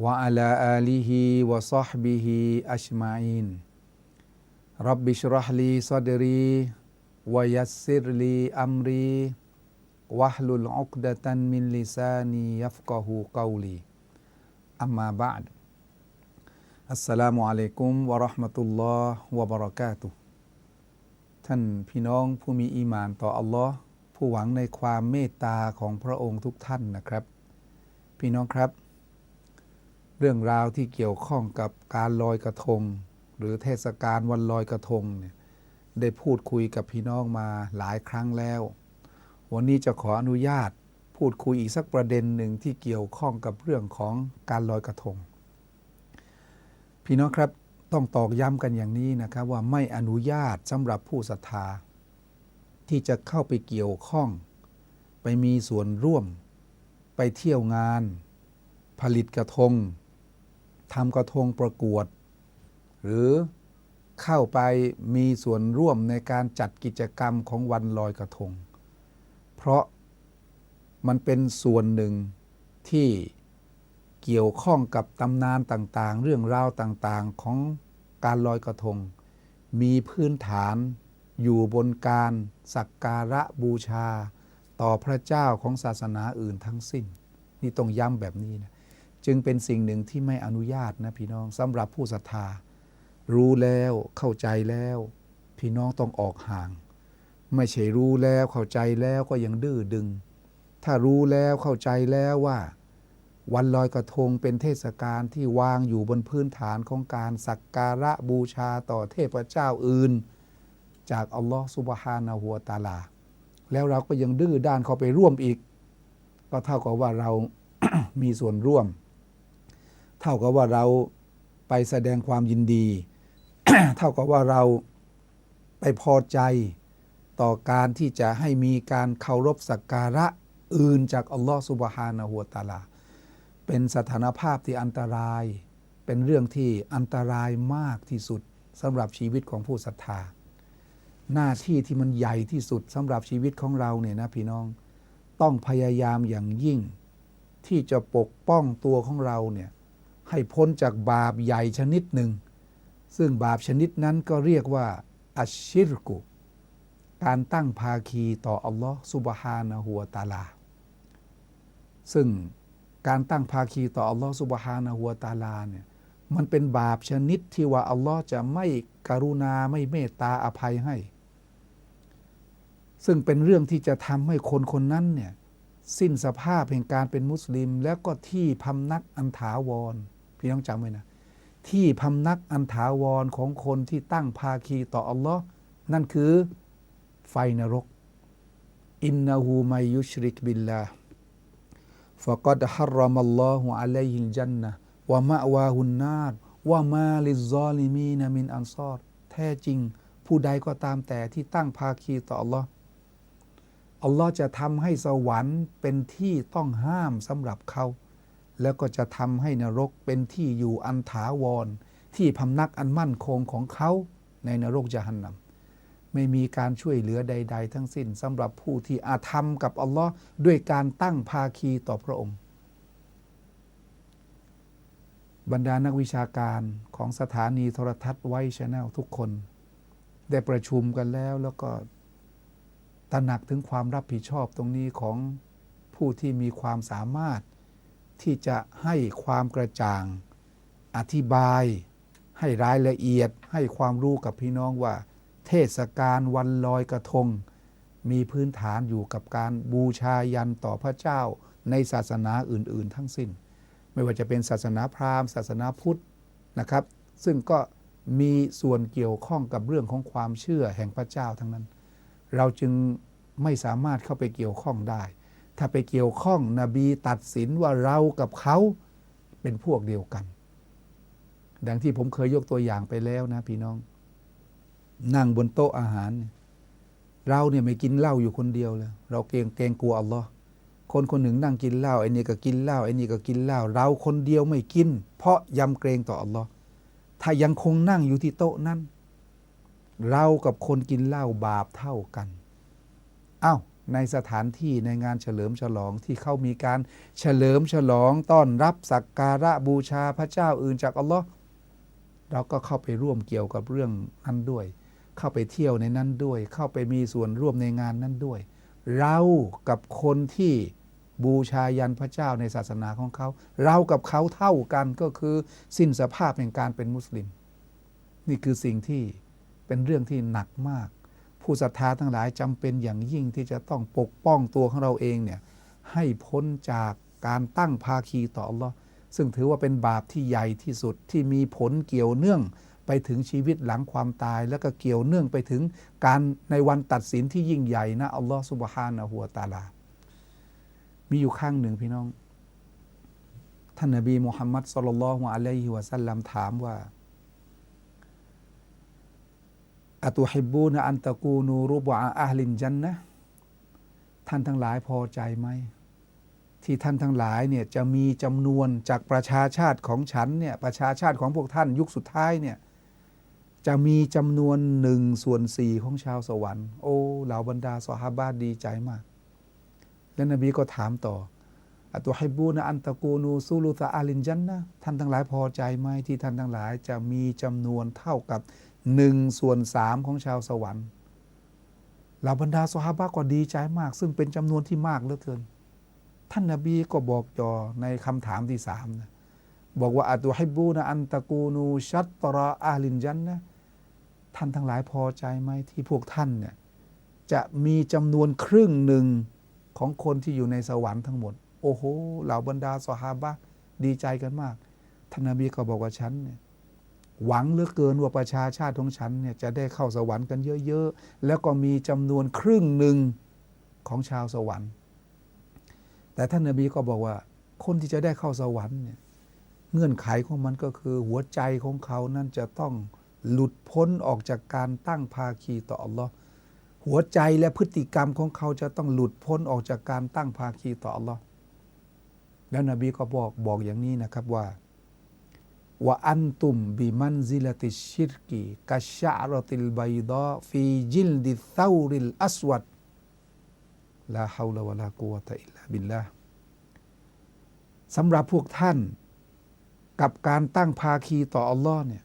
وعلى آله وصحبه أجمعين رب اشرح لي صدري ويسر لي أمري واحلل عقدة من لساني يفقه قولي أما بعد السلام عليكم ورحمة الله وبركاته ท่านพี่น้องผู้มีอีหมานต่ออัลลอฮ์ผู้หวังในความเมตตาของพระองค์ทุกท่านนะครับ พี่น้องครับ เรื่องราวที่เกี่ยวข้องกับการลอยกระทง หรือเทศกาลวันลอยกระทงเนี่ยได้พูดคุยกับพี่น้องมาหลายครั้งแล้ว วันนี้จะขออนุญาตพูดคุยอีกสักประเด็นหนึ่งที่เกี่ยวข้องกับเรื่องของการลอยกระทง พี่น้องครับต้องตอกย้ำกันอย่างนี้นะครับว่าไม่อนุญาตสำหรับผู้ศรัทธา ที่จะเข้าไปเกี่ยวข้อง ไปมีส่วนร่วม ไปเที่ยวงาน ผลิตกระทง ทำกระทงประกวด หรือเข้าไปมีส่วนร่วมในการจัดกิจกรรมของวันลอยกระทง เพราะมันเป็นส่วนหนึ่งที่เกี่ยวข้องกับตำนานต่างๆ เรื่องราวต่างๆของการลอยกระทง มีพื้นฐานอยู่บนการสักการะบูชา ต่อพระเจ้าของศาสนาอื่นทั้งสิ้น นี่ต้องย้ำแบบนี้นะ จึงเป็นสิ่งหนึ่งที่ไม่อนุญาตนะพี่น้องสำหรับผู้ศรัทธา รู้แล้วเข้าใจแล้ว พี่น้องต้องออกห่าง ไม่ใช่รู้แล้วเข้าใจแล้วก็ยังดื้อดึง ถ้ารู้แล้วเข้าใจแล้วว่า วันลอยกระทงเป็นเทศกาลที่วางอยู่บนพื้นฐานของการสักการะบูชาต่อเทพเจ้าอื่น จากอัลลอฮฺสุบฮานะฮัวตาลา แล้วเราก็ยังดื้อด้านเข้าไปร่วมอีก ก็เท่ากับว่าเรามีส่วนร่วม เท่ากับว่าเราไปแสดงความยินดี เท่ากับว่าเราไปพอใจต่อการที่จะให้มีการเคารพสักการะอื่นจากอัลลอฮฺสุบฮานะฮัวตาลา เป็นสถานภาพที่อันตราย เป็นเรื่องที่อันตรายมากที่สุดสำหรับชีวิตของผู้ศรัทธา หน้าที่ที่มันใหญ่ที่สุดสำหรับชีวิตของเราเนี่ยนะพี่น้อง ต้องพยายามอย่างยิ่ง ที่จะปกป้องตัวของเราเนี่ย ให้พ้นจากบาปใหญ่ชนิดหนึ่ง ซึ่งบาปชนิดนั้นก็เรียกว่าอัชชิรกุ การตั้งภาคีต่ออัลลอฮ์สุบฮานะฮัวตาลา ซึ่งการตั้งภาคีต่ออัลลอฮ์สุบฮานะฮัวตาลาเนี่ยมันเป็นบาปชนิดที่ว่าอัลลอฮ์จะไม่กรุณาไม่เมตตาอภัยให้ ซึ่งเป็นเรื่องที่จะทำให้คนคนนั้นเนี่ยสิ้นสภาพแห่งการเป็นมุสลิม แล้วก็ที่พำนักอันถาวร พี่ต้องจำไว้นะ ที่พำนักอันถาวรของคนที่ตั้งภาคีต่ออัลลอฮ์นั่นคือไฟนรก อินนาหูมายุชริกบิลลาฟะกัดฮารมัลลอฮุอะลัยฮิลจันนะวะมะวาฮุนนาดวะมาลิซอลิมีนามินอันซอดแท้จริง ผู้ใดก็ตามแต่ที่ตั้งภาคีต่ออัลลอฮ์อัลลอฮ์จะทำให้สวรรค์เป็นที่ต้องห้ามสำหรับเขา แล้วก็จะทำให้นรกเป็นที่อยู่อันถาวร ที่พำนักอันมั่นคงของเขาในนรกจะหันนำไม่มีการช่วยเหลือใด ๆ ทั้งสิ้นสำหรับผู้ที่อาธรรมกับอัลลอฮ์ด้วยการตั้งภาคีต่อพระองค์ บรรดานักวิชาการของสถานีโทรทัศน์ไวชแนลทุกคน ได้ประชุมกันแล้วแล้วก็ตระหนักถึงความรับผิดชอบตรงนี้ของผู้ที่มีความสามารถ ที่จะให้ความกระจ่าง อธิบาย ให้รายละเอียด ให้ความรู้กับพี่น้องว่า เทศกาลวันลอยกระทง มีพื้นฐานอยู่กับการบูชายันต่อพระเจ้าในศาสนาอื่น ๆ ทั้งสิ้น ไม่ว่าจะเป็นศาสนาพราหมณ์ ศาสนาพุทธนะครับ ซึ่งก็มีส่วนเกี่ยวข้องกับเรื่องของความเชื่อแห่งพระเจ้าทั้งนั้น เราจึงไม่สามารถเข้าไปเกี่ยวข้องได้ ถ้าไปเกี่ยวข้องนบีตัดสินว่าเรากับเขาเป็นพวกเดียวกัน ดังที่ผมเคยยกตัวอย่างไปแล้วนะพี่น้อง นั่งบนโต๊ะอาหาร เราเนี่ยไม่กินเหล้าอยู่คนเดียวเลยเราเกรงเกรงกลัวอัลลอฮ์คนคนหนึ่งนั่งกินเหล้าไอ้นี่ก็กินเหล้าไอ้นี่ก็กินเหล้าเราคนเดียวไม่กิน เพราะยำเกรงต่ออัลลอฮ์ถ้ายังคงนั่งอยู่ที่โต๊ะนั้น เรากับคนกินเหล้าบาปเท่ากันอ้าว ในสถานที่ในงานเฉลิมฉลองที่เขามีการเฉลิมฉลองต้อนรับสักการะบูชาพระเจ้าอื่นจากอัลลอฮ์เราก็เข้าไปร่วมเกี่ยวกับเรื่องนั้นด้วย เข้าไปเที่ยวในนั้นด้วย เข้าไปมีส่วนร่วมในงานนั้นด้วย เรากับคนที่บูชายันพระเจ้าในศาสนาของเขา เรากับเขาเท่ากันก็คือสิ้นสภาพแห่งการเป็นมุสลิม นี่คือสิ่งที่เป็นเรื่องที่หนักมาก ผู้ศรัทธาทั้งหลายจำเป็นอย่างยิ่งที่จะต้องปกป้องตัวของเราเองเนี่ยให้พ้นจากการตั้งภาคีต่ออัลลอฮ์ซึ่งถือว่าเป็นบาปที่ใหญ่ที่สุดที่มีผลเกี่ยวเนื่องไปถึงชีวิตหลังความตาย แล้วก็เกี่ยวเนื่องไปถึงการในวันตัดสินที่ยิ่งใหญ่นะอัลลอฮ์สุบฮานะฮัวตาลา มีอยู่ข้างหนึ่งพี่น้อง ท่านนบีมุฮัมมัดสุลลัลฮุอะลัยฮิวะสัลลัมถามว่า อัตุฮิบูนอันตะกูนูรุบะอาฮลินจันนะท่านทั้งหลายพอใจไหม ที่ท่านทั้งหลายเนี่ยจะมีจำนวนจากประชาชาติของฉันเนี่ยประชาชาติของพวกท่านยุคสุดท้ายเนี่ยจะมีจำนวนหนึ่งส่วนสี่ของชาวสวรรค์ โอ้เหล่าบรรดาสหาบาดีใจมาก และนบีก็ถามต่ออัตุฮิบูนะอันตะกูนูซูลุตะอาลินจันนะท่านทั้งหลายพอใจไหมที่ท่านทั้งหลายจะมีจำนวนเท่ากับ หนึ่งส่วนสามของชาวสวรรค์เหล่าบรรดาสหาบะก็ดีใจมาก ซึ่งเป็นจำนวนที่มากเหลือเกิน ท่านนบีก็บอกจอในคำถามที่สามนะบอกว่าอัตุฮิบูนะอันตะกูนูชัตตรออาลินจันนะท่านทั้งหลายพอใจไหมที่พวกท่านเนี่ยจะมีจำนวนครึ่งหนึ่งของคนที่อยู่ในสวรรค์ทั้งหมด โอ้โหเหล่าบรรดาสหาบะดีใจกันมากท่านนบีก็บอกว่าฉันเนี่ย หวังเหลือเกินว่าประชาชาติของฉันเนี่ยจะได้เข้าสวรรค์กันเยอะๆ แล้วก็มีจำนวนครึ่งหนึ่งของชาวสวรรค์ แต่ท่านนบีก็บอกว่า คนที่จะได้เข้าสวรรค์เนี่ยเงื่อนไขของมันก็คือหัวใจของเขานั้นจะต้องหลุดพ้นออกจากการตั้งภาคีต่ออัลลอฮ์หัวใจและพฤติกรรมของเขาจะต้องหลุดพ้นออกจากการตั้งภาคีต่ออัลลอฮ์แล้วนบีก็บอกบอกอย่างนี้นะครับว่า ว่าอันตุมบิมันซิลติชิรกีกัชชารติลบัยดาฟีจิลดิเซาริลอัสวัดลาฮาวลาวะลากุวะตะอิลลาบิลลาสำหรับพวกท่าน กับการตั้งภาคีต่ออัลลอฮ์เนี่ย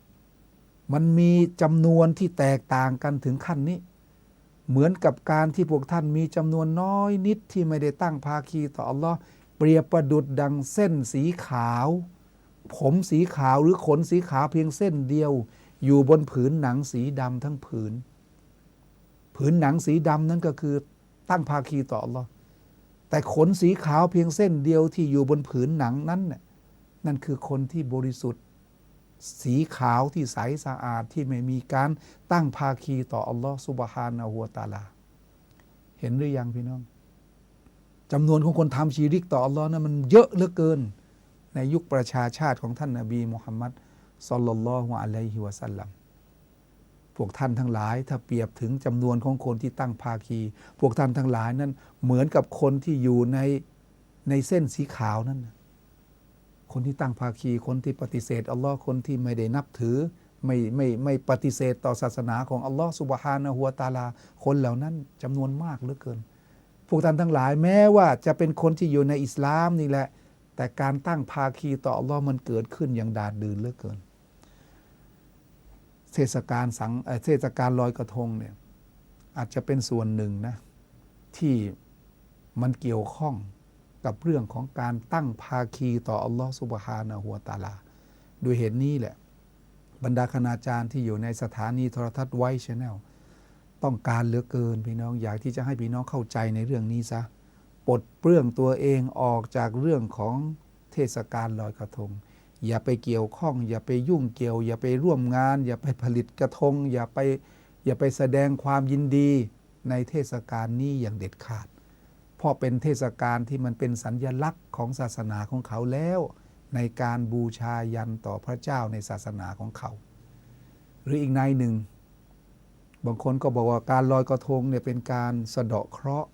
มันมีจำนวนที่แตกต่างกันถึงขั้นนี้ เหมือนกับการที่พวกท่านมีจำนวนน้อยนิดที่ไม่ได้ตั้งภาคีต่ออัลลอฮ์เปรียบประดุดดังเส้นสีขาว ผมสีขาวหรือขนสีขาวเพียงเส้นเดียว อยู่บนผืนหนังสีดำทั้งผืน ผืนหนังสีดำนั้นก็คือตั้งภาคีต่ออัลลอฮ์แต่ขนสีขาวเพียงเส้นเดียวที่อยู่บนผืนหนังนั้นน่ะนั่นคือคนที่บริสุทธิ์ สีขาวที่ใสสะอาดที่ไม่มีการตั้งภาคีต่ออัลลอฮ์สุบฮานะฮัวตาลา เห็นหรือยังพี่น้องจำนวนของคนทำชีริกต่ออัลลอฮ์นั้นมันเยอะเหลือเกิน ในยุคประชาชาติของท่านนาบีมุฮัมมัดสลลัลลอฮุอะลัยฮิวะสัลลัมพวกท่านทั้งหลาย ถ้าเปรียบถึงจำนวนของคนที่ตั้งภาคี พวกท่านทั้งหลายนั้นเหมือนกับคนที่อยู่ในในเส้นสีขาวนั่นคนที่ตั้งภาคีคนที่ปฏิเสธอัลลอฮ์คนที่ไม่ได้นับถือไม่ไม่ไม่ปฏิเสธต่อศาสนาของอัลลอฮ์สุบฮานะฮัวตาลา คนเหล่านั้นจำนวนมากเหลือเกิน พวกท่านทั้งหลายแม้ว่าจะเป็นคนที่อยู่ในอิสลามนี่แหละ แต่การตั้งภาคีต่ออัลลอฮ์มันเกิดขึ้นอย่างดาดดืนเหลือเกิน เทศกาลสังเทศกาลลอยกระทงเนี่ยอาจจะเป็นส่วนหนึ่งนะที่มันเกี่ยวข้องกับเรื่องของการตั้งภาคีต่ออัลลอฮ์สุบฮานะฮัวตาลาด้วยเหตุนี้แหละ บรรดาคณาจารย์ที่อยู่ในสถานีโทรทัศน์ไวชแนลต้องการเหลือเกินพี่น้องอยากที่จะให้พี่น้องเข้าใจในเรื่องนี้ซะ ปลดเปลื้องตัวเองออกจากเรื่องของเทศกาลลอยกระทง อย่าไปเกี่ยวข้อง อย่าไปยุ่งเกี่ยว อย่าไปร่วมงาน อย่าไปผลิตกระทง อย่าไปอย่าไปแสดงความยินดีในเทศกาลนี้อย่างเด็ดขาด เพราะเป็นเทศกาลที่มันเป็นสัญญลักษณ์ของศาสนาของเขาแล้ว ในการบูชายันต่อพระเจ้าในศาสนาของเขา หรืออีกในหนึ่ง บางคนก็บอกว่าการลอยกระทงเนี่ยเป็นการสะเดาะเคราะห์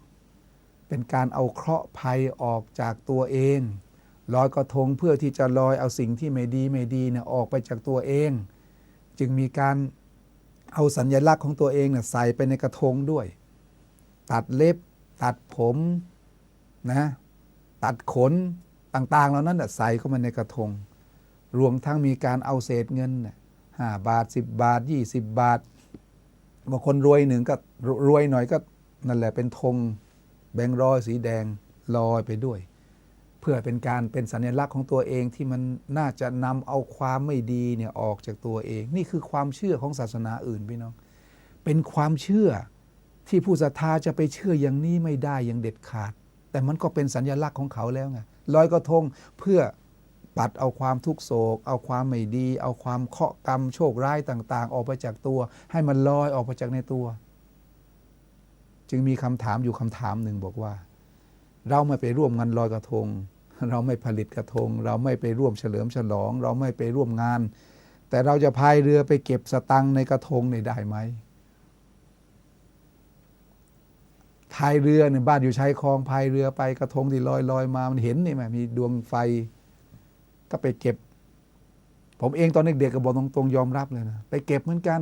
เป็นการเอาเคราะห์ภัยออกจากตัวเองลอยกระทงเพื่อที่จะลอยเอาสิ่งที่ไม่ดีไม่ดีเนี่ยออกไปจากตัวเอง จึงมีการเอาสัญญลักษณ์ของตัวเองเนี่ยใส่ไปในกระทงด้วย ตัดเล็บ ตัดผมนะตัดขนต่างๆเหล่านั้นน่ะใส่เข้ามาในกระทง รวมทั้งมีการเอาเศษเงินห้าบาทสิบบาทยี่สิบบาทบางคนรวยหนึ่งก็รวยหน่อยก็นั่นแหละเป็นธง แบงค์ร้อยสีแดงลอยไปด้วย เพื่อเป็นการเป็นสัญลักษณ์ของตัวเองที่มันน่าจะนำเอาความไม่ดีเนี่ยออกจากตัวเอง นี่คือความเชื่อของศาสนาอื่นพี่น้อง เป็นความเชื่อที่ผู้ศรัทธาจะไปเชื่ออย่างนี้ไม่ได้อย่างเด็ดขาด แต่มันก็เป็นสัญลักษณ์ของเขาแล้วไงลอยกระทงเพื่อปัดเอาความทุกโศก เอาความไม่ดี เอาความเคาะกรรมโชคร้ายต่าง ๆ ออกไปจากตัว ให้มันลอยออกไปจากในตัว จึงมีคำถามอยู่คำถามหนึ่งบอกว่า เราไม่ไปร่วมงานลอยกระทง เราไม่ผลิตกระทง เราไม่ไปร่วมเฉลิมฉลอง เราไม่ไปร่วมงาน แต่เราจะพายเรือไปเก็บสตังในกระทงเนี่ยได้ไหมพายเรือเนี่ยบ้านอยู่ชายคลองพายเรือไปกระทงที่ลอยลอยมามันเห็นนี่ไหมมีดวงไฟก็ไปเก็บ ผมเองตอนเด็กๆก็บอกตรงๆยอมรับเลยนะไปเก็บเหมือนกัน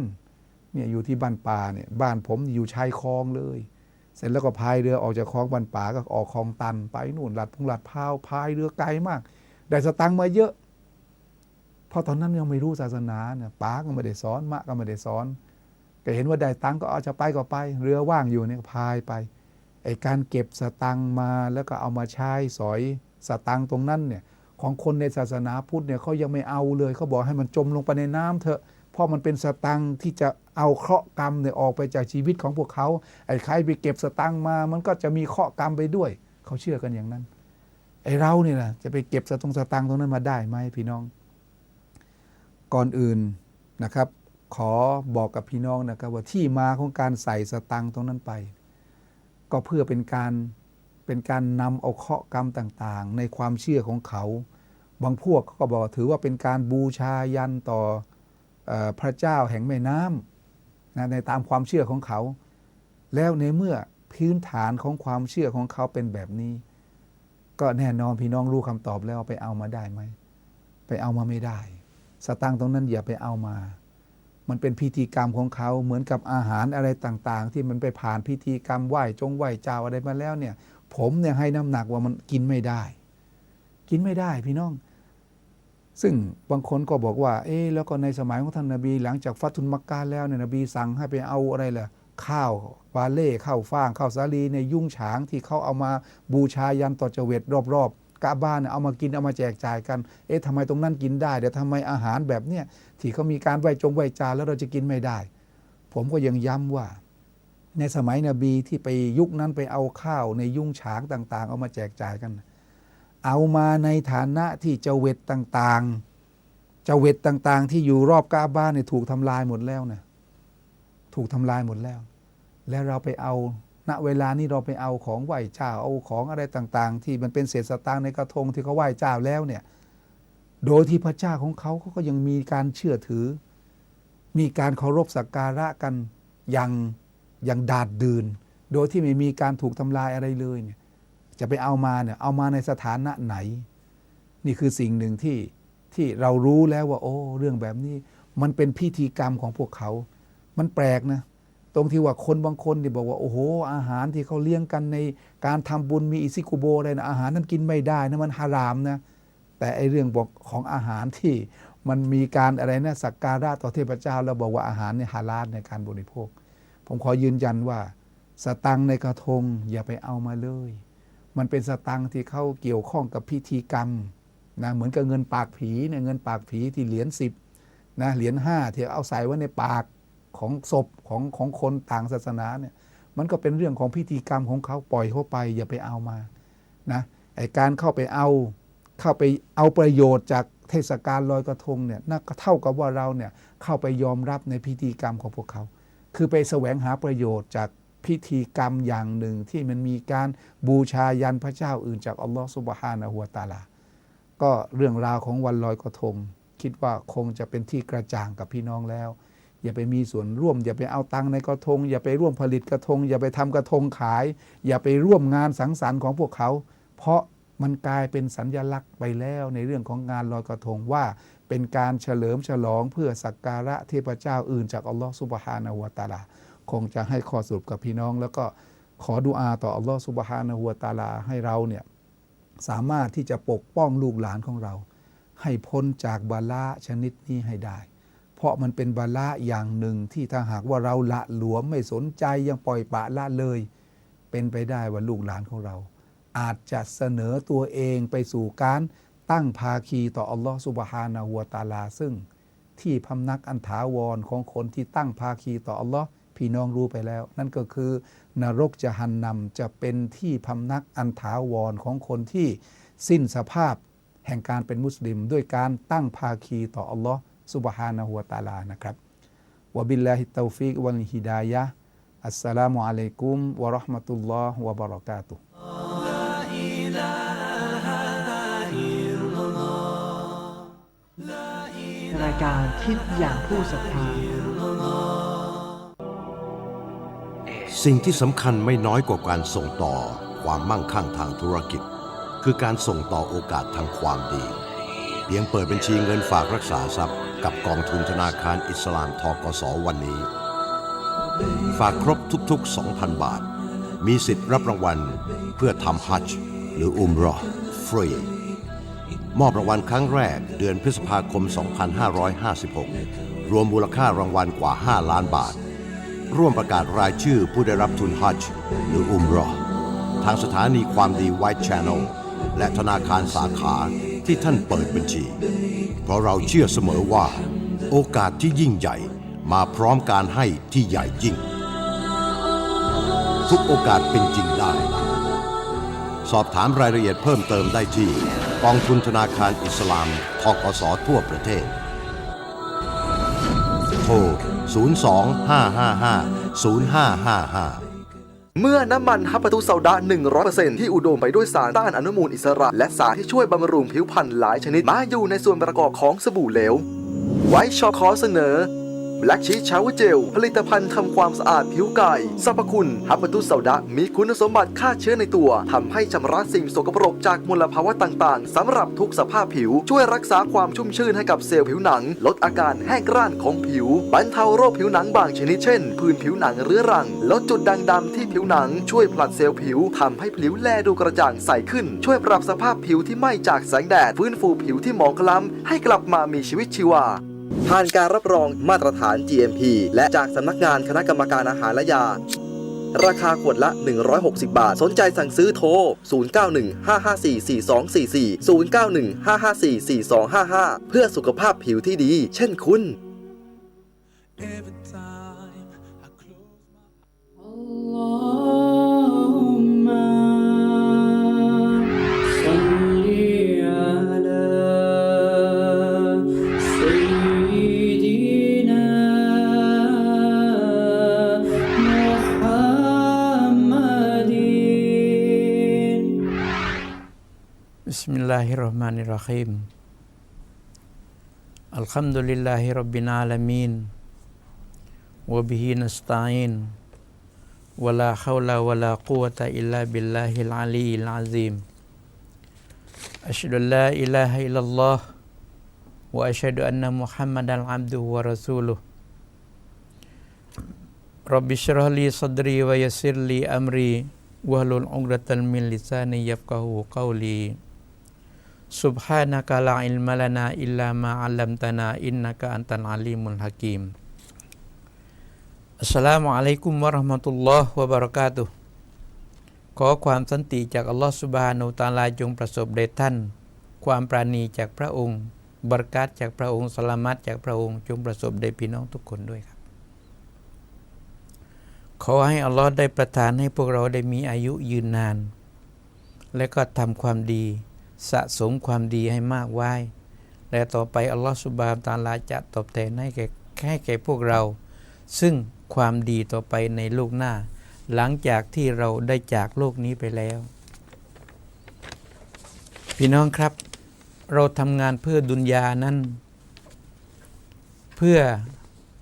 เนี่ยอยู่ที่บ้านป่าเนี่ยบ้านผมอยู่ชายคลองเลย เสร็จแล้วก็พายเรือออกจากคลองบ้านป่าก็ออกคลองตันไปนู่นหลัดพงหลัดพาวพายเรือไกลมาก ได้สตังค์มาเยอะ เพราะตอนนั้นยังไม่รู้ศาสนาเนี่ยป้าก็ไม่ได้สอนมะก็ไม่ได้สอน ก็เห็นว่าได้ตังค์ก็เอาจะไปก็ไป เรือว่างอยู่เนี่ยพายไปไอการเก็บสตังค์มาแล้วก็เอามาใช้สอยสตังค์ตรงนั้นเนี่ยของคนในศาสนาพุทธเนี่ยเขายังไม่เอาเลยเขาบอกให้มันจมลงไปในน้ำเถอะ เพราะมันเป็นสตังที่จะเอาเคราะห์กรรมเนี่ยออกไปจากชีวิตของพวกเขา ไอ้ใครไปเก็บสตังมา มันก็จะมีเคราะห์กรรมไปด้วย เขาเชื่อกันอย่างนั้น ไอ้เราเนี่ยนะจะไปเก็บสตงสตังตรงนั้นมาได้ไหมพี่น้อง ก่อนอื่นนะครับ ขอบอกกับพี่น้องนะครับว่าที่มาของการใส่สตังตรงนั้นไป ก็เพื่อเป็นการเป็นการนำเอาเคราะห์กรรมต่างๆ ในความเชื่อของเขา บางพวกก็บอกถือว่าเป็นการบูชายันต่อ พระเจ้าแห่งแม่น้ำนะในตามความเชื่อของเขา แล้วในเมื่อพื้นฐานของความเชื่อของเขาเป็นแบบนี้ ก็แน่นอนพี่น้องรู้คำตอบแล้วไปเอามาได้ไหม ไปเอามาไม่ได้ สตางค์ตรงนั้นอย่าไปเอามา มันเป็นพิธีกรรมของเขาเหมือนกับอาหารอะไรต่าง ๆ ที่มันไปผ่านพิธีกรรมไหว้จงไหว้เจ้าอะไรมาแล้วเนี่ย ผมเนี่ยให้น้ำหนักว่ามันกินไม่ได้ กินไม่ได้พี่น้อง ซึ่งบางคนก็บอกว่า เอ๊แล้วก็ในสมัยของท่านนบี หลังจากฟัตุนมักกะแล้วเนี่ยนบีสั่งให้ไปเอาอะไรล่ะข้าวปลาเล่ข้าวฟ่างข้าวสาลีในยุ่งฉางที่เขาเอามาบูชายันต่อเจเวตรอบๆกาบ้านเนี่ยเอามากินเอามาแจกจ่ายกัน เอ๊ะทำไมตรงนั้นกินได้เดี๋ยวทำไมอาหารแบบเนี้ยที่เขามีการไหวจงไหวจาแล้วเราจะกินไม่ได้ ผมก็ยังย้ำว่า ในสมัยนบีที่ไปยุคนั้นไปเอาข้าวในยุ่งฉางต่าง ๆ เอามาแจกจ่ายกัน เอามาในฐานะที่เจเวตต่างๆ เจเวตต่างๆ ที่อยู่รอบกาบ้านเนี่ยถูกทำลายหมดแล้วนะถูกทำลายหมดแล้ว แล้วเราไปเอาณเวลานี้เราไปเอาของไหว้เจ้าเอาของอะไรต่างๆ ที่มันเป็นเศษสตางค์ในกระทงที่เขาไหว้เจ้าแล้วเนี่ยโดยที่พระเจ้าของเขาเขาก็ยังมีการเชื่อถือ มีการเคารพสักการะกันอย่างอย่างดาดดืน โดยที่ไม่มีการถูกทำลายอะไรเลยเนี่ย จะไปเอามาเนี่ยเอามาในสถานะไหน นี่คือสิ่งหนึ่งที่ที่เรารู้แล้วว่า โอ้เรื่องแบบนี้ มันเป็นพิธีกรรมของพวกเขา มันแปลกนะ ตรงที่ว่าคนบางคนที่บอกว่าโอ้โห อาหารที่เขาเลี้ยงกันในการทำบุญมีอิซิกุโบอะไรนะอาหารนั้นกินไม่ได้นะมันฮารามนะแต่ไอเรื่องบอกของอาหารที่มันมีการอะไรนะสักการะต่อเทพเจ้าแล้วบอกว่าอาหารเนี่ยฮาลาลในการบริโภค ผมขอยืนยันว่า สตังในกระทงอย่าไปเอามาเลย มันเป็นสตังค์ที่เข้าเกี่ยวข้องกับพิธีกรรมนะเหมือนกับเงินปากผีเนี่ยเงินปากผีที่เหรียญสิบนะเหรียญห้าที่เอาใส่ไว้ในปากของศพของของคนต่างศาสนาเนี่ยมันก็เป็นเรื่องของพิธีกรรมของเขาปล่อยเข้าไป อย่าไปเอามานะไอการเข้าไปเอาเข้าไปเอาประโยชน์จากเทศกาลลอยกระทงเนี่ยน่าเท่ากับว่าเราเนี่ยเข้าไปยอมรับในพิธีกรรมของพวกเขา คือไปแสวงหาประโยชน์จาก พิธีกรรมอย่างหนึ่งที่มันมีการบูชายันพระเจ้าอื่นจากอัลลอฮฺสุบฮานะฮุวตาลา ก็เรื่องราวของวันลอยกระทง คิดว่าคงจะเป็นที่กระจ่างกับพี่น้องแล้ว อย่าไปมีส่วนร่วม อย่าไปเอาตังค์ในกระทง อย่าไปร่วมผลิตกระทง อย่าไปทำกระทงขาย อย่าไปร่วมงานสังสรรค์ของพวกเขา เพราะมันกลายเป็นสัญญลักษณ์ไปแล้วในเรื่องของงานลอยกระทงว่าเป็นการเฉลิมฉลองเพื่อสักการะเทพเจ้าอื่นจากอัลลอฮฺสุบฮานะฮุวตาลา คงจะให้ข้อสรุปกับพี่น้อง แล้วก็ขอดุอาต่ออัลลอฮฺสุบฮานะฮูวตาลาให้เราเนี่ยสามารถที่จะปกป้องลูกหลานของเรา ให้พ้นจากบาละชนิดนี้ให้ได้ เพราะมันเป็นบาละอย่างหนึ่งที่ถ้าหากว่าเราละหลวมไม่สนใจยังปล่อยปะละเลย เป็นไปได้ว่าลูกหลานของเรา อาจจะเสนอตัวเองไปสู่การตั้งภาคีต่ออัลลอฮฺสุบฮานะฮูวตาลาซึ่ง ที่พำนักอันถาวรของคนที่ตั้งภาคีต่ออัลลอฮ์ พี่น้องรู้ไปแล้ว นั่นก็คือนรกจะหันนำจะเป็นที่พำนักอันถาวรของคนที่สิ้นสภาพแห่งการเป็นมุสลิม ด้วยการตั้งภาคีต่ออัลลอฮ์สุบฮานะฮูวตาลานะครับวะบิลลาฮิตตฟิกวัลฮิดายะอัสสลามุอะลัยกุมวะราะห์มะตุลลอฮ์วะบะเราะกาตุรายการคิดอย่างผู้ศรัทธา สิ่งที่สำคัญไม่น้อยกว่าการส่งต่อความมั่งคั่งทางธุรกิจ คือการส่งต่อโอกาสทางความดี เพียงเปิดบัญชีเงินฝากรักษาทรัพย์ กับกองทุนธนาคารอิสลามทกสวันนี้ ฝากครบทุกๆ 2,000 บาท มีสิทธิ์รับรางวัลเพื่อทำฮัจญ์หรืออุมรอฟรีมอบรางวัลครั้งแรกเดือนพฤษภาคม 2556 รวมมูลค่ารางวัลกว่า 5 ล้านบาท ร่วมประกาศรายชื่อผู้ได้รับทุนฮัจญ์หรืออุมรอทางสถานีความดี White Channel และธนาคารสาขาที่ท่านเปิดบัญชี เพราะเราเชื่อเสมอว่า โอกาสที่ยิ่งใหญ่มาพร้อมการให้ที่ใหญ่ยิ่ง ทุกโอกาสเป็นจริงได้ สอบถามรายละเอียดเพิ่มเติมได้ที่กองทุนธนาคารอิสลามทกสทั่วประเทศโ02 555 0555เมื่อน้ำมันฮับปะทุเซาดา100%ที่อุดมไปด้วยสารต้านอนุมูลอิสระ และสารที่ช่วยบำรุงผิวพรรณหลายชนิด มาอยู่ในส่วนประกอบของสบู่เหลว ไวช็อคอเสนอ Black Sheet Shower Gel ผลิตภัณฑ์ทำความสะอาดผิวกายสรรพคุณฮับปตุเซาดะมีคุณสมบัติฆ่าเชื้อในตัวทำให้ชำระสิ่งสกปรกจากมลภาวะต่างๆสำหรับทุกสภาพผิว ช่วยรักษาความชุ่มชื่นให้กับเซลล์ผิวหนัง ลดอาการแห้งกร้านของผิวบรรเทาโรคผิวหนังบางชนิดเช่นผื่นผิวหนังเรื้อรังลดจุดด่างดำที่ผิวหนัง ช่วยผลัดเซลล์ผิวทำให้ผิวแลดูกระจ่างใสขึ้น ช่วยปรับสภาพผิวที่ไหม้จากแสงแดดฟื้นฟูผิวที่หมองคล้ำให้กลับมามีชีวิตชีวา ผ่านการรับรองมาตรฐาน GMP และจากสำนักงานคณะกรรมการอาหารและยา ราคาขวดละ 160 บาท สนใจสั่งซื้อโทร 0915544244 0915544255 เพื่อสุขภาพผิวที่ดี เช่นคุณ بسم الله الرحمن الرحيم الحمد لله رب العالمين وبه نستعين ولا حول ولا قوة إلا بالله العلي العظيم أشهد أن لا إله إلا الله وأشهد أن محمدا عبده ورسوله رب اشرح لي صدري ويسر لي أمري واحلل عقدة من لساني يفقه قولي سبحانك لا علم لنا إلا ما علمتنا إنك أنت العليم الحكيم อัสสลามุอะลัยกุมวะเราะห์มะตุลลอฮ์วะบะเราะกาตุฮ์ขอความสันติจากอัลลอฮ์สุบฮานะฮูวะตะอาลาจงประสบแด่ท่าน ความปราณีจากพระองค์บรักัตจากพระองค์สลามัตจากพระองค์จงประสบแด่พี่น้องทุกคนด้วยครับ ขอให้อัลลอฮ์ได้ประทานให้พวกเราได้มีอายุยืนนาน และก็ทำความดี สะสมความดีให้มากไว้ และต่อไปอัลลอฮ์สุบานตาลาจะตอบแทนให้แก่ให้แก่พวกเรา ซึ่งความดีต่อไปในโลกหน้า หลังจากที่เราได้จากโลกนี้ไปแล้ว พี่น้องครับ เราทำงานเพื่อดุนยานั้น เพื่อ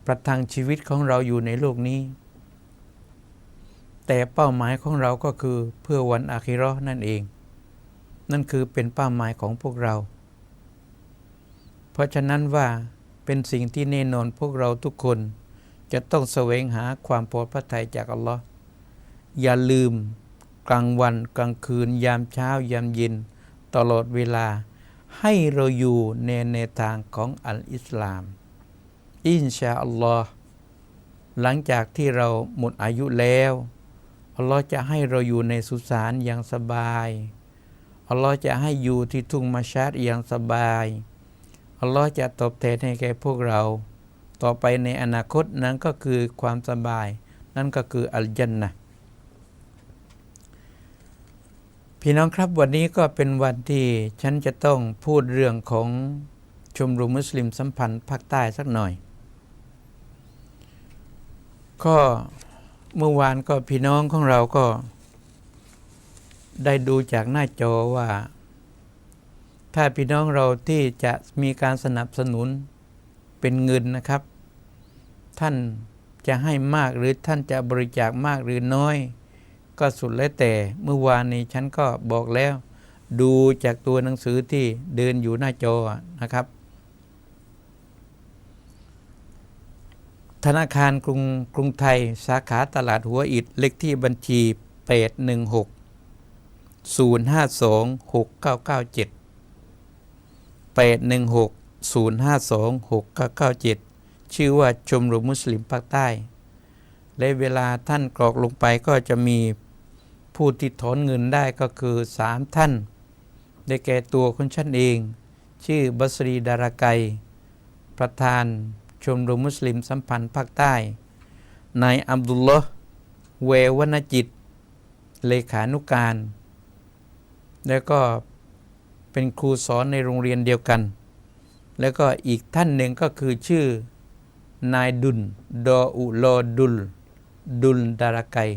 ประทังชีวิตของเราอยู่ในโลกนี้ แต่เป้าหมายของเราก็คือเพื่อวันอาคิราะห์นั่นเอง นั่นคือเป็นเป้าหมายของพวกเรา เพราะฉะนั้นว่าเป็นสิ่งที่แน่นอนพวกเราทุกคน จะต้องแสวงหาความโปรดพระทัยจากอัลลอฮ์อย่าลืมกลางวันกลางคืน ยามเช้ายามเย็น ตลอดเวลา ให้เราอยู่ในแนวทางของอัลอิสลาม อินชาอัลลอฮ์หลังจากที่เราหมดอายุแล้วอัลลอฮ์จะให้เราอยู่ในสุสานอย่างสบาย อัลลอฮ์จะให้อยู่ที่ทุ่งมาชาดอย่างสบาย อัลลอฮ์จะตอบแทนให้แก่พวกเรา ต่อไปในอนาคตนั้นก็คือความสบาย นั่นก็คืออัลจันนะพี่น้องครับวันนี้ก็เป็นวันที่ฉันจะต้องพูดเรื่องของชมรมมุสลิมสัมพันธ์ภาคใต้สักหน่อย ก็เมื่อวานก็พี่น้องของเราก็ ได้ดูจากหน้าจอว่า ถ้าพี่น้องเราที่จะมีการสนับสนุนเป็นเงินนะครับ ท่านจะให้มากหรือท่านจะบริจาคมากหรือน้อย ก็สุดแล้วแต่เมื่อวานนี้ฉันก็บอกแล้ว ดูจากตัวหนังสือที่เดินอยู่หน้าจอนะครับ ธนาคารกรุงกรุงไทย สาขาตลาดหัวอิฐเลขที่บัญชี816 052 6997 816 052 6997 ชื่อว่าชมรมมุสลิมภาคใต้ และเวลาท่านกรอกลงไปก็จะมีผู้ที่ถอนเงินได้ก็คือ 3 ท่าน ได้แก่ตัวคุณฉันเอง ชื่อบัสรีดาราไกยประธานชมรมมุสลิมสัมพันธ์ภาคใต้ นายอับดุลลอฮ์เววรรณจิต เลขานุการ แล้วก็เป็นครูสอนในโรงเรียนเดียวกัน แล้วก็อีกท่านหนึ่งก็คือชื่อนายดุลดออุโลดุล ดุลดาราไกย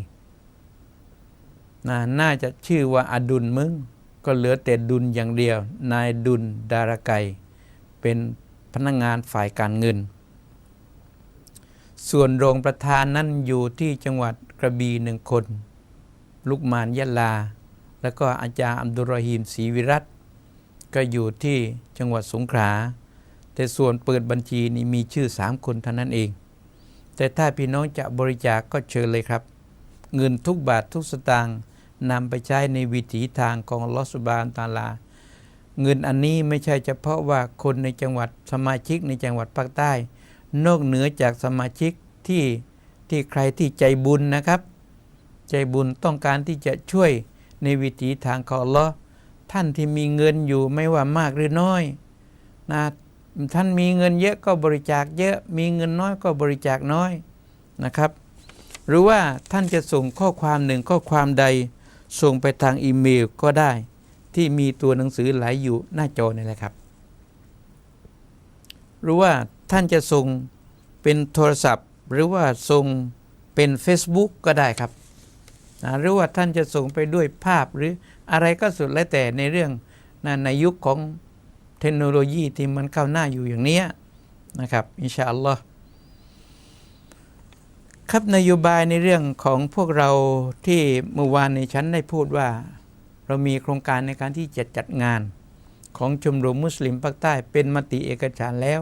นะน่าจะชื่อว่าอดุลมึง ก็เหลือแต่ดุลอย่างเดียว นายดุลดาราไกยเป็นพนักงานฝ่ายการเงิน ส่วนรองประธานนั้นอยู่ที่จังหวัดกระบี่หนึ่งคน ลูกมานยะลา แล้วก็อาจารย์อัมดุรอฮีมศรีวิรัตก็อยู่ที่จังหวัดสงขลาแต่ส่วนเปิดบัญชีนี่มีชื่อ3คนเท่านั้นเอง แต่ถ้าพี่น้องจะบริจาคกก็เชิญเลยครับ เงินทุกบาททุกสตางค์นำไปใช้ในวิถีทางของอัลอสบานตาลา เงินอันนี้ไม่ใช่เฉพาะว่าคนในจังหวัดสมาชิกในจังหวัดภาคใต้ นอกเหนือจากสมาชิกที่ที่ใครที่ใจบุญนะครับ ใจบุญต้องการที่จะช่วย ในวิถีทางของอัลลอฮ์ท่านที่มีเงินอยู่ไม่ว่ามากหรือน้อยนะท่านมีเงินเยอะก็บริจาคเยอะ มีเงินน้อยก็บริจาคน้อยนะครับ หรือว่าท่านจะส่งข้อความหนึ่งข้อความใด ส่งไปทางอีเมลก็ได้ ที่มีตัวหนังสือไหลอยู่หน้าจอนี่แหละครับ หรือว่าท่านจะส่งเป็นโทรศัพท์ หรือว่าส่งเป็น Facebook ก็ได้ครับ นะหรือว่าท่านจะส่งไปด้วยภาพหรืออะไรก็สุดแล้วแต่ในเรื่องนะในยุคของเทคโนโลยีที่มันก้าวหน้าอยู่อย่างนี้นะครับอินชาอัลลอฮ์ครับนโยบายในเรื่องของพวกเราที่เมื่อวานในฉันได้พูดว่า เรามีโครงการในการที่จะจัดงานของชมรมมุสลิมภาคใต้เป็นมติเอกฉันแล้ว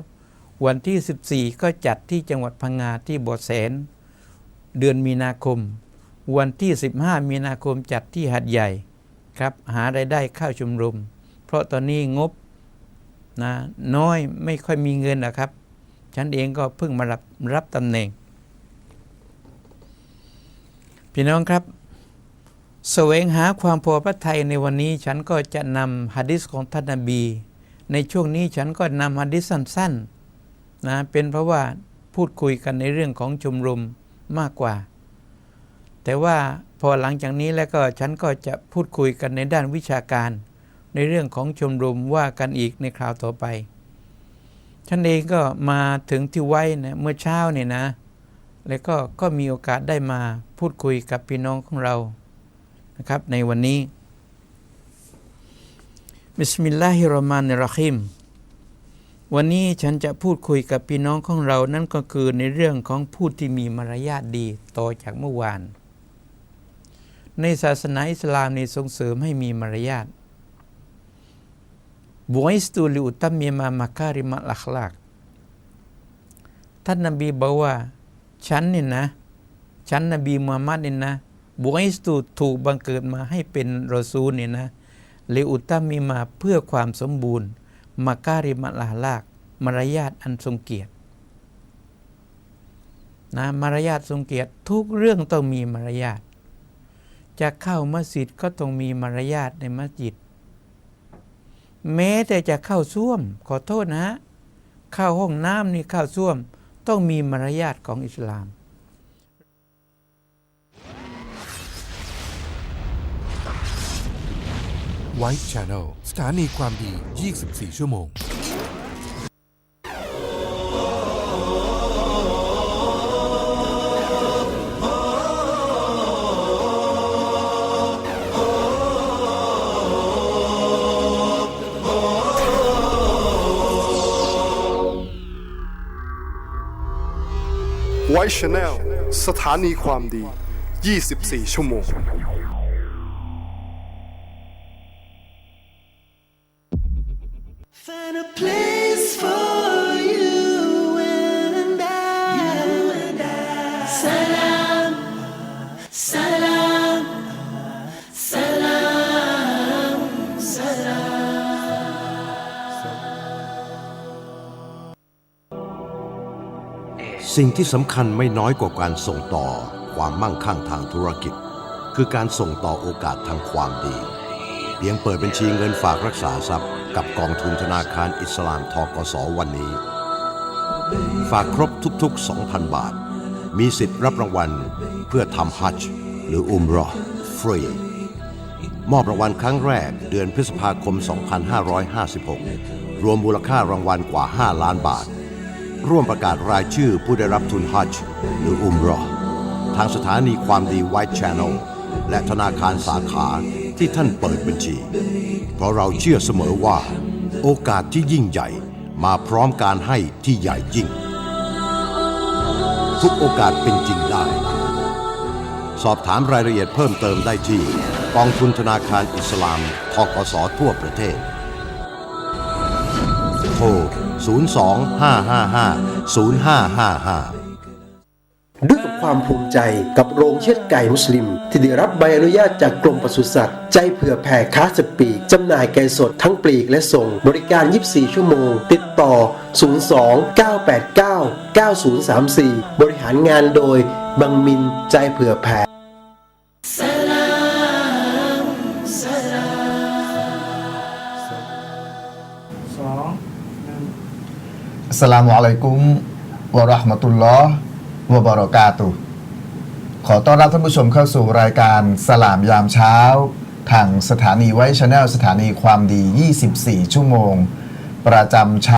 วันที่ 14 ก็จัดที่จังหวัดพังงาที่บ่อแสน เดือนมีนาคม วันที่ 15 มีนาคมจัดที่หัดใหญ่ครับ หาไรายได้เข้าชมรม เพราะตอนนี้งบนะน้อยไม่ค่อยมีเงินนะครับ ฉันเองก็เพิ่งมารับรับตำแหน่ง พี่น้องครับแสวงหาความพอพระทัยในวันนี้ฉันก็จะนำฮะดิษของท่านนบี ในช่วงนี้ฉันก็นำฮะดิษสั้นๆนะเป็นเพราะว่าพูดคุยกันในเรื่องของชมรมมากกว่า แต่ว่าพอหลังจากนี้แล้วก็ฉันก็จะพูดคุยกันในด้านวิชาการ ในเรื่องของชมรมว่ากันอีกในคราวต่อไป ฉันเองก็มาถึงที่ไว้นะเมื่อเช้าเนี่ยนะ แล้วก็ก็มีโอกาสได้มาพูดคุยกับพี่น้องของเรานะครับในวันนี้บิสมิลลาฮิรมานิรเราะฮีมวันนี้ฉันจะพูดคุยกับพี่น้องของเรานั่นก็คือในเรื่องของผู้ที่มีมารยาทดีต่อจากเมื่อวาน ในศาสนาอิสลามนี่ส่งเสริมให้มีมารยาทบุอิสตูลิอุตัมมีมามาการิมัลอัคลากท่านนบีบอกว่าฉันนี่นะฉันนบีมุฮัมมัดนี่นะบุอิสตูถูกบังเกิดมาให้เป็นรอซูลเนี่ยนะเลอุตตามีมาเพื่อความสมบูรณ์มาการิมาลาลาก มารยาทอันทรงเกียรตินะมารยาททรงเกียรติทุกเรื่องต้องมีมารยาท จะเข้ามัสยิดก็ต้องมีมารยาทในมัสยิด แม้แต่จะเข้าส้วม ขอโทษนะเข้าห้องน้ำนี่เข้าส้วม ต้องมีมารยาทของอิสลามไวท์ช n นลสถานีความดี 24 ชั่วโมง ไวชแนลสถานีความดี 24 ชั่วโมง สิ่งที่สำคัญไม่น้อยกว่าการส่งต่อความมั่งคั่งทางธุรกิจ คือการส่งต่อโอกาสทางความดี เพียงเปิดบัญชีเงินฝากรักษาทรัพย์ กับกองทุนธนาคารอิสลามทกสวันนี้ ฝากครบทุกๆ 2,000 บาท มีสิทธิ์รับรางวัลเพื่อทำฮัจจ์หรืออุมรอฟรีมอบรางวัลครั้งแรกเดือนพฤษภาคม 2556 รวมมูลค่ารางวัลกว่า 5 ล้านบาท ร่วมประกาศรายชื่อผู้ได้รับทุนฮัจจ์หรืออุมรอทางสถานีความดีไวท์ช n นลและธนาคารสาขาที่ท่านเปิดบัญชี เพราะเราเชื่อเสมอว่า โอกาสที่ยิ่งใหญ่มาพร้อมการให้ที่ใหญ่ยิ่ง ทุกโอกาสเป็นจริงได้ สอบถามรายละเอียดเพิ่มเติมได้ที่กองทุนธนาคารอิสลามทกสทั่วประเทศ 02-555-0555ด้วยกับความภูมิใจกับโรงเชือดไก่มุสลิม ที่ได้รับใบอนุญาตจากกรมปศุสัตว์ ใจเผื่อแผ่ค้าสปีกจำหน่ายไก่สดทั้งปลีกและส่ง บริการ 24 ชั่วโมง ติดต่อ 02 989 9034 บริหารงานโดย บังมินใจเผื่อแผ่ สลามุอะลัยกุมวะราะห์มะตุลลอฮ์วะบะเราะกาตุขอต้อนรับท่านผู้ชมเข้าสู่รายการสลามยามเช้า ทางสถานีไว้ชาแนลสถานีความดี 24 ชั่วโมง ประจำเช้า